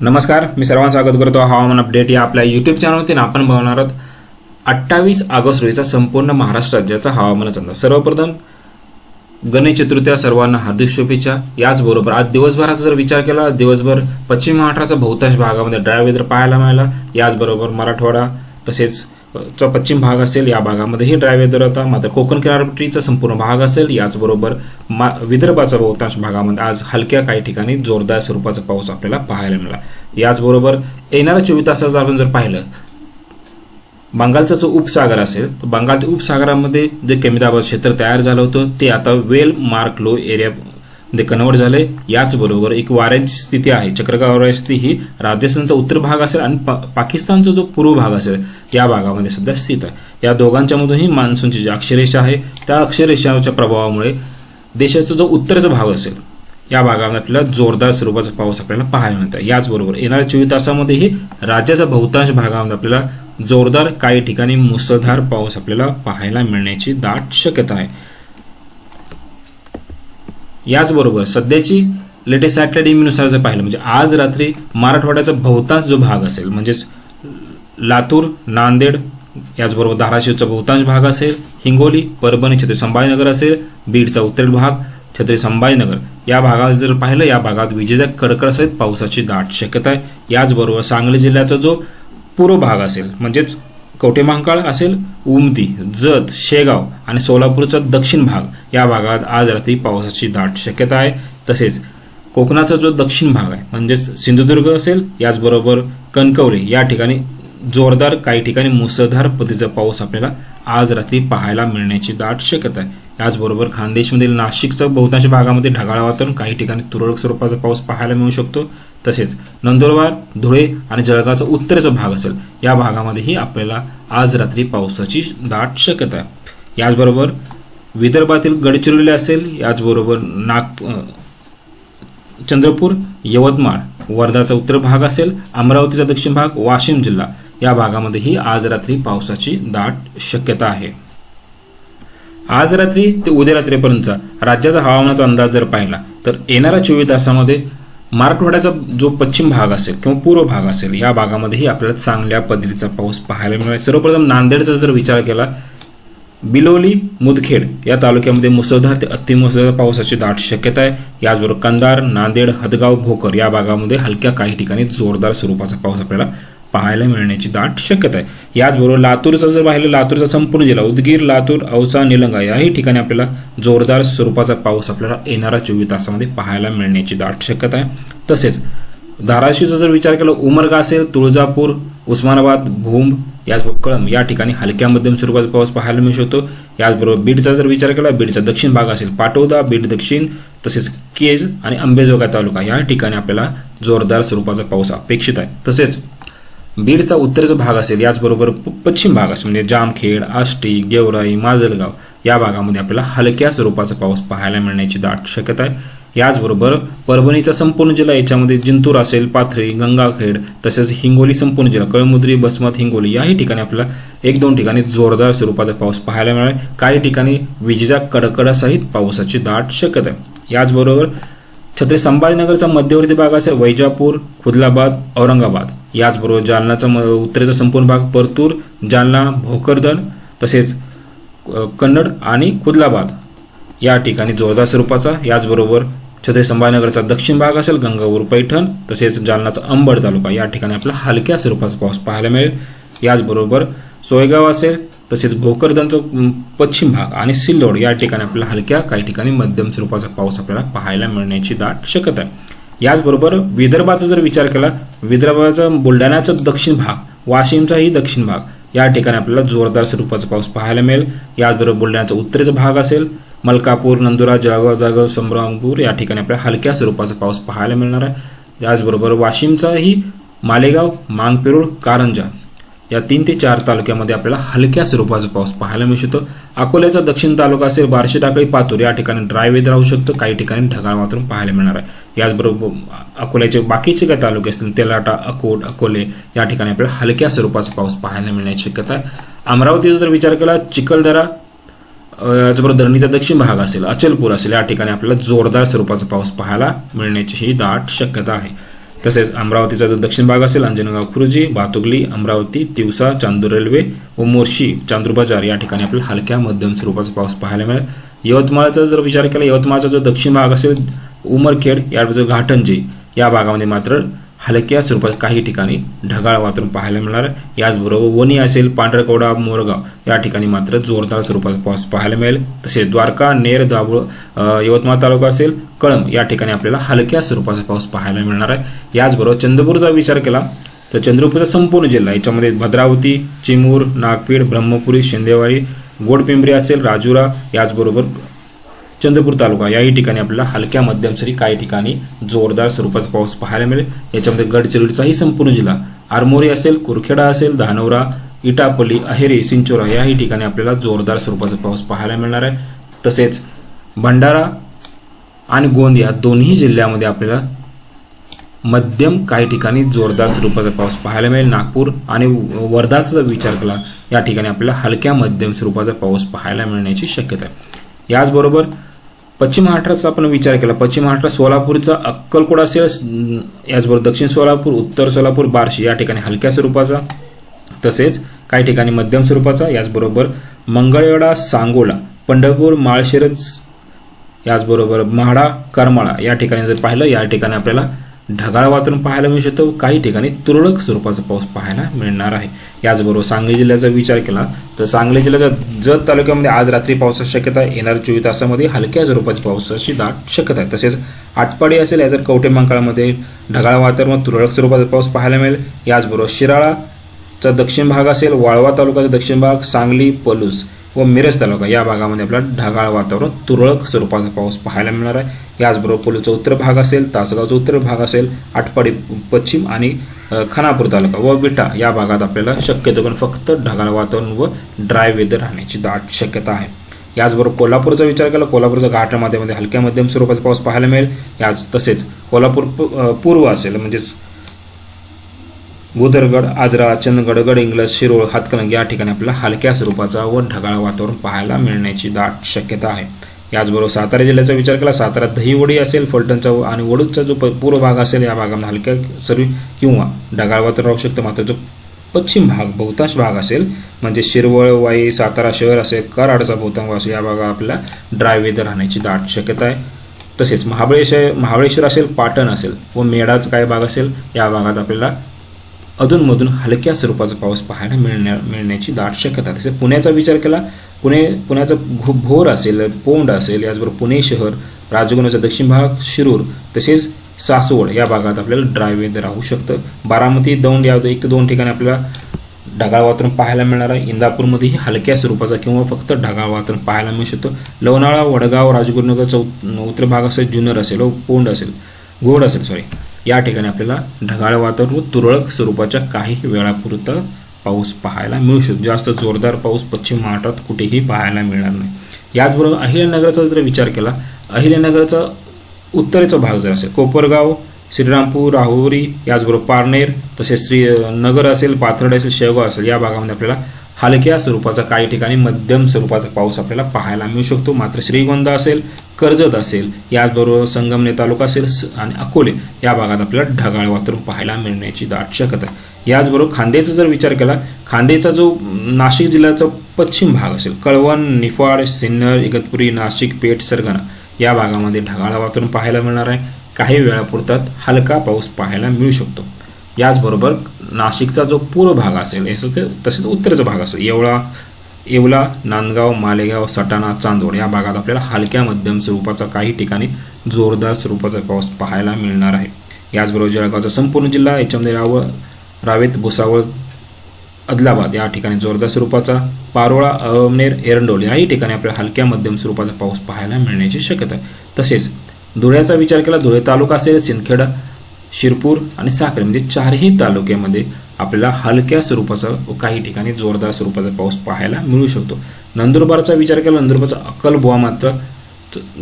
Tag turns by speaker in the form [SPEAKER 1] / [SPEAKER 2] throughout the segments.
[SPEAKER 1] नमस्कार मी सर्वांचं स्वागत करतो. हवामान अपडेट या आपल्या युट्यूब चॅनलवरती आपण बघणार आहोत अठ्ठावीस ऑगस्ट रोजीचा संपूर्ण महाराष्ट्र राज्याचा हवामानाचा अंदाज. सर्वप्रथम गणेश चतुर्थीला सर्वांना हार्दिक शुभेच्छा. याचबरोबर आज दिवसभराचा जर विचार केला दिवसभर पश्चिम महाराष्ट्राचा बहुतांश भागामध्ये ड्राय वेदर पाहायला मिळाला. याचबरोबर मराठवाडा तसेच चा पश्चिम भाग असेल या भागामध्येही ड्राय वेदर होता मात्र कोकण किनारपट्टीचा संपूर्ण भाग असेल याचबरोबर मा विदर्भाचा बहुतांश भागामध्ये आज हलक्या काही ठिकाणी जोरदार स्वरूपाचा पाऊस आपल्याला पाहायला मिळाला. याचबरोबर येणाऱ्या चोवीस तासाचं आपण जर पाहिलं बंगालचा जो उपसागर असेल तर बंगालच्या उपसागरामध्ये जे कमी क्षेत्र तयार झालं होतं ते आता वेल मार्क लो एरिया मध्ये कन्वर्ट झाले. याचबरोबर एक वाऱ्यांची स्थिती आहे. चक्रवात स्थिती ही राजस्थानचा उत्तर भाग असेल आणि पा पाकिस्तानचा जो पूर्व भाग असेल या भागामध्ये सध्या स्थित आहे. या दोघांच्या मधूनही मान्सूनची जी अक्षरेषा आहे त्या अक्षरेषाच्या प्रभावामुळे देशाचा जो उत्तरचा भाग असेल या भागामध्ये आपल्याला जोरदार स्वरूपाचा पाऊस आपल्याला पाहायला मिळतो याचबरोबर येणाऱ्या चोवीस तासामध्येही राज्याच्या बहुतांश भागामध्ये आपल्याला जोरदार काही ठिकाणी मुसळधार पाऊस आपल्याला पाहायला मिळण्याची दाट शक्यता आहे. याचबरोबर सध्याची लेटेस्ट सॅटेलाइट इम्युनुसार जर पाहिलं म्हणजे आज रात्री मराठवाड्याचा बहुतांश जो भाग असेल म्हणजेच लातूर नांदेड याचबरोबर धाराशिवचा बहुतांश भाग असेल हिंगोली परभणी छत्री संभाजीनगर असेल बीडचा उत्तरेल भाग छत्री संभाजीनगर. या भागात जर पाहिलं या भागात विजेच्या कडकडासहित पावसाची दाट शक्यता आहे. याचबरोबर सांगली जिल्ह्याचा जो पूर्व भाग असेल म्हणजेच कवटेमहांकाळ असेल उमती जत शेगाव आणि सोलापूरचा दक्षिण भाग. या भागात आज रात्री पावसाची दाट शक्यता आहे. तसेच कोकणाचा जो दक्षिण भाग आहे म्हणजेच सिंधुदुर्ग असेल याचबरोबर कणकवली या ठिकाणी जोरदार काही ठिकाणी मुसळधार पद्धतीचा पाऊस आपल्याला आज रात्री पाहायला मिळण्याची दाट शक्यता आहे. याचबरोबर खानदेशमधील नाशिकच्या बहुतांश भागामध्ये ढगाळ वातावरण काही ठिकाणी तुरळक स्वरूपाचा पाऊस पाहायला मिळू शकतो. तसेच नंदुरबार धुळे आणि जळगावचा उत्तरेचा भाग असेल या भागामध्येही आपल्याला आज रात्री पावसाची दाट शक्यता आहे. याचबरोबर विदर्भातील गडचिरोली असेल याचबरोबर नाग चंद्रपूर यवतमाळ वर्धाचा उत्तर भाग असेल अमरावतीचा दक्षिण भाग वाशिम जिल्हा. या भागामध्येही आज रात्री पावसाची दाट शक्यता आहे. आज रात्री ते उद्या रात्रीपर्यंतचा राज्याचा हवामानाचा अंदाज जर पाहिला तर येणाऱ्या चोवीस तासामध्ये मराठवाड्याचा जो पश्चिम भाग असेल किंवा पूर्व भाग असेल या भागामध्येही आपल्याला चांगल्या पद्धतीचा पाऊस पाहायला मिळेल. सर्वप्रथम नांदेडचा जर विचार केला बिलोली मुदखेड या तालुक्यामध्ये मुसळधार ते अतिमुसळधार पावसाची दाट शक्यता आहे. याचबरोबर कंधार नांदेड हदगाव भोकर या भागामध्ये हलक्या काही ठिकाणी जोरदार स्वरूपाचा पाऊस आपल्याला पाहायला मिळण्याची दाट शक्यता आहे. याचबरोबर लातूरचा जर पाहिलं लातूरचा संपूर्ण जिल्हा उदगीर लातूर औसा निलंगा याही ठिकाणी आपल्याला जोरदार स्वरूपाचा पाऊस आपल्याला येणारा चोवीस तासामध्ये पाहायला मिळण्याची दाट शक्यता आहे. तसेच धाराशिवचा जर विचार केला उमरगा असेल तुळजापूर उस्मानाबाद भूम याचबरोबर कळंब या ठिकाणी हलक्या मध्यम स्वरूपाचा पाऊस पाहायला मिळू शकतो. याचबरोबर बीडचा जर विचार केला बीडचा दक्षिण भाग असेल पाटोदा बीड दक्षिण तसेच केज आणि अंबेजोगा तालुका या ठिकाणी आपल्याला जोरदार स्वरूपाचा पाऊस अपेक्षित आहे. तसेच बीडचा उत्तरेचा भाग असेल याचबरोबर प- पश्चिम भाग असेल म्हणजे जामखेड आष्टी गेवराई माजलगाव या भागामध्ये आपल्याला हलक्या स्वरूपाचा पाऊस पाहायला मिळण्याची दाट शक्यता आहे. याचबरोबर परभणीचा संपूर्ण जिल्हा याच्यामध्ये जिंतूर असेल पाथरी गंगाखेड तसेच हिंगोली संपूर्ण जिल्हा कळमुद्री बसमत हिंगोली याही ठिकाणी आपल्याला एक दोन ठिकाणी जोरदार स्वरूपाचा पाऊस पाहायला मिळेल काही ठिकाणी विजेच्या कडकडासहित पावसाची दाट शक्यता आहे. याचबरोबर छत्री संभाजीनगरचा मध्यवर्ती भाग असेल वैजापूर खुदलाबाद औरंगाबाद. याचबरोबर जालनाचा म- उत्तरेचा संपूर्ण भाग परतूर जालना भोकरदन तसेच कन्नड आणि खुदलाबाद या ठिकाणी जोरदार स्वरूपाचा याचबरोबर छत्रे संभाजीनगरचा दक्षिण भाग असेल गंगापूर पैठण तसेच जालनाचा अंबड तालुका या ठिकाणी आपला हलक्या स्वरूपाचा पाऊस पाहायला मिळेल. याचबरोबर सोयगाव असेल तसेच भोकरदनचा पश्चिम भाग आणि सिल्लोड या ठिकाणी आपल्याला हलक्या काही ठिकाणी मध्यम स्वरूपाचा पाऊस आपल्याला पाहायला मिळण्याची दाट शक्यता आहे. याचबरोबर विदर्भाचा जर विचार केला विदर्भाचा बुलढाण्याचा दक्षिण भाग वाशिमचाही दक्षिण भाग या ठिकाणी आपल्याला जोरदार स्वरूपाचा पाऊस पाहायला मिळेल. याचबरोबर बुलढाण्याचा उत्तरेचा भाग असेल मलकापूर नंदुरा जळगाव जागव संभ्रामपूर या ठिकाणी आपल्याला हलक्या स्वरूपाचा पाऊस पाहायला मिळणार आहे. याचबरोबर वाशिमचाही मालेगाव मांगपिरूळ कारंजा या तीन ते चार तालुक्यामध्ये आपल्याला हलक्या स्वरूपाचा पाऊस पाहायला मिळू शकतो. अकोल्याचा दक्षिण तालुका असेल बार्शी टाकळी पातूर या ठिकाणी ड्राय वेदर राहू शकतो. काही ठिकाणी ढगाळ वातावरण पाहायला मिळणार आहे. याचबरोबर अकोल्याचे बाकीचे काही तालुके असतील तेलाटा अकोट अकोले या ठिकाणी आपल्याला हलक्या स्वरूपाचा पाऊस पाहायला मिळण्याची शक्यता आहे. अमरावतीचा जर विचार केला चिखलदरा याचबरोबर धरणीचा दक्षिण भाग असेल अचलपूर असेल या ठिकाणी आपल्याला जोरदार स्वरूपाचा पाऊस पाहायला मिळण्याची ही दाट शक्यता आहे. तसेच अमरावतीचा जो दक्षिण भाग असेल अंजनगाव खुर्जी बातुगली अमरावती तिवसा चांदूर रेल्वे व मोर्शी चांदूर बाजार या ठिकाणी आपल्याला हलक्या मध्यम स्वरूपाचा पाऊस पाहायला मिळेल. यवतमाळचा जर विचार केला यवतमाळचा जो दक्षिण भाग असेल उमरखेड या जो घाटंजी या भागामध्ये मात्र हलक्या स्वरूपात काही ठिकाणी ढगाळ वातावरण पाहायला मिळणार. याचबरोबर वणी असेल पांढरकवडा मोरगाव या ठिकाणी मात्र जोरदार स्वरूपात पाऊस पाहायला मिळेल. तसेच द्वारका नेर दाभोळ यवतमाळ तालुका असेल कळंब या ठिकाणी आपल्याला हलक्या स्वरूपाचा पाऊस पाहायला मिळणार आहे. याचबरोबर चंद्रपूरचा विचार केला तर चंद्रपूरचा संपूर्ण जिल्हा याच्यामध्ये भद्रावती चिमूर नागपीड ब्रह्मपुरी शिंदेवाडी गोडपिंपरी असेल राजुरा याचबरोबर चंद्रपूर तालुका. याही ठिकाणी आपल्याला हलक्या मध्यम सरी काही ठिकाणी जोरदार स्वरूपाचा पाऊस पाहायला मिळेल. याच्यामध्ये गडचिरोलीचाही संपूर्ण जिल्हा. आरमोरी असेल कुरखेडा असेल धानोरा इटापल्ली अहेरी सिंचोरा याही ठिकाणी आपल्याला जोरदार स्वरूपाचा पाऊस पाहायला मिळणार आहे. तसेच भंडारा आणि गोंदिया दोन्ही जिल्ह्यामध्ये आपल्याला मध्यम काही ठिकाणी जोरदार स्वरूपाचा पाऊस पाहायला मिळेल. नागपूर आणि वर्धाचा विचार केला या ठिकाणी आपल्याला हलक्या मध्यम स्वरूपाचा पाऊस पाहायला मिळण्याची शक्यता आहे. याचबरोबर पश्चिम महाराष्ट्राचा आपण विचार केला. पश्चिम महाराष्ट्र सोलापूरचा अक्कलकोट असेल याचबरोबर दक्षिण सोलापूर उत्तर सोलापूर बार्शी या ठिकाणी हलक्या स्वरूपाचा. तसेच काही ठिकाणी मध्यम स्वरूपाचा याचबरोबर मंगळवेढा सांगोला पंढरपूर माळशिरज याचबरोबर म्हाडा करमाळा या ठिकाणी जर पाहिलं या ठिकाणी आपल्याला ढगाळ वातावरण पाहायला मिळू शकतं. काही ठिकाणी तुरळक स्वरूपाचा पाऊस पाहायला मिळणार आहे. याचबरोबर सांगली जिल्ह्याचा विचार केला तर सांगली जिल्ह्याच्या जत तालुक्यामध्ये आज रात्री पावसाची शक्यता येणार येणाऱ्या चोवीस तासामध्ये हलक्या स्वरूपाची पावसाची दाट शक्यता आहे. तसेच आटपाडी असेल या जर कवठे ढगाळ वातावरण तुरळक स्वरूपाचा पाऊस पाहायला मिळेल. याचबरोबर शिराळाचा दक्षिण भाग असेल वाळवा तालुक्याचा दक्षिण भाग सांगली पलूस. व मिरज तालुका या भागामध्ये आपल्याला ढगाळ वातावरण तुरळक स्वरूपाचा पाऊस पाहायला मिळणार आहे. याचबरोबर पोलूचा उत्तर भाग असेल तासगावचा उत्तर भाग असेल आटपाडी पश्चिम आणि खानापूर तालुका व विटा या भागात आपल्याला शक्यतो पण फक्त ढगाळ वातावरण व ड्राय वेदर राहण्याची दाट शक्यता आहे. याचबरोबर कोल्हापूरचा विचार केला कोल्हापूरचा घाटामध्ये हलक्या मध्यम स्वरूपाचा पाऊस पाहायला मिळेल. याच तसेच कोल्हापूर पूर्व असेल म्हणजेच भूदरगड आजरा चंदगड गड इंग्लज शिरोळ हातकणंग या ठिकाणी आपल्याला हलक्या स्वरूपाचा व ढगाळ वातावरण पाहायला मिळण्याची दाट शक्यता आहे. याचबरोबर सातारा जिल्ह्याचा विचार केला सातारा दहीवडी असेल फलटणचा आणि वडूदचा जो प- पूर्व भाग असेल या भागामध्ये हलक्या सरी किंवा ढगाळ वातावरण राहू शकतं. मात्र जो पश्चिम भाग बहुतांश भाग असेल म्हणजे शिरवळ वाई सातारा शहर असेल कराडचा बहुतांश असेल या भागात आपल्याला ड्राय वेदर राहण्याची दाट शक्यता आहे. तसेच महाबळेश्वर महाबळेश्वर असेल पाटण असेल व मेडाचा काय भाग असेल या भागात आपल्याला अधूनमधून हलक्या स्वरूपाचा पाऊस पाहायला मिळण्या मिळण्याची दाट शक्यता. तसे तसेच पुण्याचा विचार केला पुणे पुण्याचा भो भोर असेल पोंड असेल याचबरोबर पुणे शहर राजगुणाचा दक्षिण भाग शिरूर तसेच सासवड या भागात आपल्याला ड्राय वेदर राहू शकतं. बारामती दौंड या एक ते दोन ठिकाणी आपल्याला ढगाळ वातावरण पाहायला मिळणार आहे. इंदापूरमध्येही हलक्या स्वरूपाचा किंवा फक्त ढगाळ वातावरण पाहायला मिळू शकतं. लोणावळा वडगाव राजगुरुनगरचा उत्तर भाग असेल जुन्नर असेल व पोंड असेल गोड असेल सॉरी या ठिकाणी आपल्याला ढगाळ वातावरण व तुरळक स्वरूपाच्या काही वेळापुरतं पाऊस पाहायला मिळू शकतो. जास्त जोरदार पाऊस पश्चिम महाराष्ट्रात कुठेही पाहायला मिळणार नाही. याचबरोबर अहिल्यानगरचा जर विचार केला अहिल्यानगरचा उत्तरेचा भाग जर असेल कोपरगाव श्रीरामपूर राहुरी याचबरोबर पारनेर तसेच श्री नगर असेल पाथर्ड असेल शेवगाव असेल या भागामध्ये आपल्याला हलक्या स्वरूपाचा काही ठिकाणी मध्यम स्वरूपाचा पाऊस आपल्याला पाहायला मिळू शकतो. मात्र श्रीगोंदा असेल कर्जत असेल याचबरोबर संगमने तालुका असेल स- आणि अकोले या भागात आपल्याला ढगाळ वातावरण पाहायला मिळण्याची दाट शक्यता आहे. याचबरोबर खांदेचा जर विचार केला खांदेचा जो नाशिक जिल्ह्याचा पश्चिम भाग असेल कळवण निफाड सिन्नर इगतपुरी नाशिक पेठ सरगणा या भागामध्ये ढगाळ वातावरण पाहायला मिळणार आहे. काही वेळापुरतात हलका पाऊस पाहायला मिळू शकतो. याचबरोबर नाशिकचा जो पूर्व भाग असेल याचं ते तसेच उत्तरेचा भाग असेल येवळा येवला नांदगाव मालेगाव सटाणा चांदोड या भागात आपल्याला हलक्या मध्यम स्वरूपाचा काही ठिकाणी जोरदार स्वरूपाचा पाऊस पाहायला मिळणार आहे. याचबरोबर जळगावचा संपूर्ण जिल्हा याच्यामध्ये राव रावेत भुसावळ अदलाबाद या ठिकाणी जोरदार स्वरूपाचा पारोळा अवनेर एरंडोल याही ठिकाणी आपल्याला हलक्या मध्यम स्वरूपाचा पाऊस पाहायला मिळण्याची शक्यता आहे. तसेच धुळ्याचा विचार केला धुळे तालुका असेल सिंदखेडा शिरपूर आणि साखरे म्हणजे चारही तालुक्यामध्ये आपल्याला हलक्या स्वरूपाचा व काही ठिकाणी जोरदार स्वरूपाचा पाऊस पाहायला मिळू शकतो. नंदुरबारचा विचार केला नंदुरबारचा अक्कलबुवा मात्र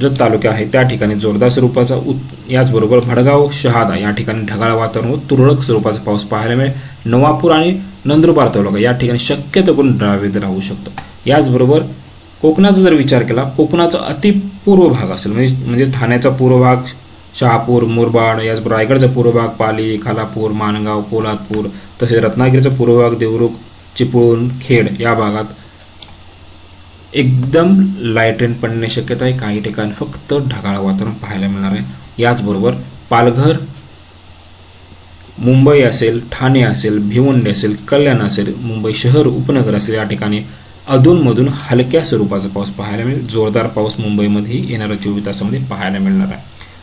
[SPEAKER 1] जो तालुका आहे त्या ठिकाणी जोरदार स्वरूपाचा उत याचबरोबर भडगाव शहादा या ठिकाणी ढगाळ वातावरण व तुरळक स्वरूपाचा पाऊस पाहायला मिळेल. नवापूर आणि नंदुरबार तालुका या ठिकाणी शक्यतो करून ड्रावेद राहू शकतो. याचबरोबर कोकणाचा जर विचार केला कोकणाचा अतिपूर्व भाग असेल म्हणजे म्हणजे ठाण्याचा पूर्व भाग शहापूर मुरबाड याचबरोबर रायगडचा पूर्व भाग पाली खालापूर माणगाव पोलादपूर तसेच रत्नागिरीचा पूर्व भाग देवरुख चिपळूण खेड या भागात एकदम लायटेन पडण्याची शक्यता आहे. काही ठिकाणी फक्त ढगाळ वातावरण पाहायला मिळणार आहे. याचबरोबर पालघर मुंबई असेल ठाणे असेल भिवंडी असेल कल्याण असेल मुंबई शहर उपनगर असेल या ठिकाणी अधूनमधून हलक्या स्वरूपाचा पाऊस पाहायला मिळेल. जोरदार पाऊस मुंबईमध्येही येणाऱ्या चोवीस तासामध्ये पाहायला मिळणार आहे.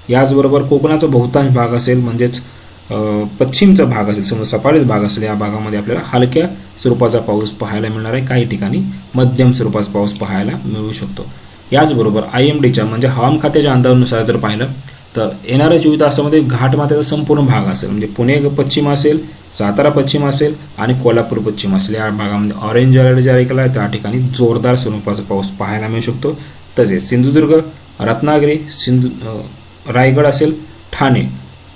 [SPEAKER 1] याचबरोबर कोकणाचा बहुतांश भाग असेल म्हणजेच पश्चिमचा भाग असेल समजा सफाळीत भाग असेल या भागामध्ये आपल्याला हलक्या स्वरूपाचा पाऊस पाहायला मिळणार आहे. काही ठिकाणी मध्यम स्वरूपाचा पाऊस पाहायला मिळू शकतो. याचबरोबर आय एम डीच्या म्हणजे हवामान खात्याच्या अंदाजानुसार जर पाहिलं तर येणाऱ्या चोवीस तासामध्ये घाटमाथ्याचा संपूर्ण भाग असेल म्हणजे पुणे पश्चिम असेल सातारा पश्चिम असेल आणि कोल्हापूर पश्चिम असेल. या भागामध्ये ऑरेंज अलर्ट जारी केला आहे. त्या ठिकाणी जोरदार स्वरूपाचा पाऊस पाहायला मिळू शकतो. तसेच सिंधुदुर्ग रत्नागिरी सिंधू रायगड असेल ठाणे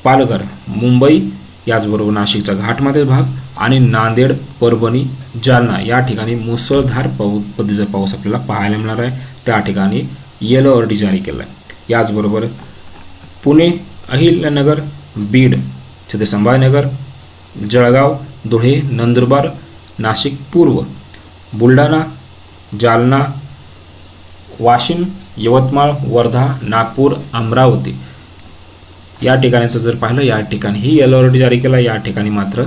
[SPEAKER 1] पालघर मुंबई याचबरोबर नाशिकचा घाटमध्ये भाग आणि नांदेड परभणी जालना या ठिकाणी मुसळधार पाऊस पद्धतीचा पाऊस आपल्याला पाहायला मिळणार आहे. त्या ठिकाणी येलो अलर्ट जारी केला आहे. याचबरोबर पुणे अहिल्यानगर बीड छत्रपती संभाजीनगर जळगाव धुळे नंदुरबार नाशिक पूर्व बुलढाणा जालना वाशिम यवतमाळ वर्धा नागपूर अमरावती. या ठिकाणीचं जर पाहिलं या ठिकाणी ही येलो अलर्ट जारी केला. या ठिकाणी मात्र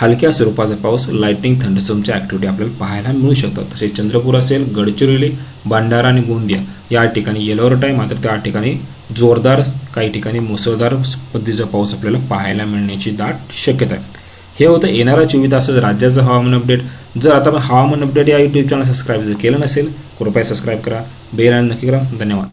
[SPEAKER 1] हलक्या स्वरूपाचा पाऊस लाईटनिंग थंडसमच्या ॲक्टिव्हिटी आपल्याला पाहायला मिळू शकतात. तसेच चंद्रपूर असेल गडचिरोली भंडारा आणि गोंदिया या ठिकाणी येलो अलर्ट आहे. मात्र त्या ठिकाणी जोरदार काही ठिकाणी मुसळधार पद्धतीचा पाऊस आपल्याला पाहायला मिळण्याची दाट शक्यता आहे. हे होतं येणाऱ्या चोवीस तासात राज्याचं हवामान अपडेट जर आता आपण हवामान अपडेट या यूट्यूब चॅनल सबस्क्राईब जर केलं नसेल कृपया सबस्क्राईब करा. बेल आणि नक्की करा. धन्यवाद.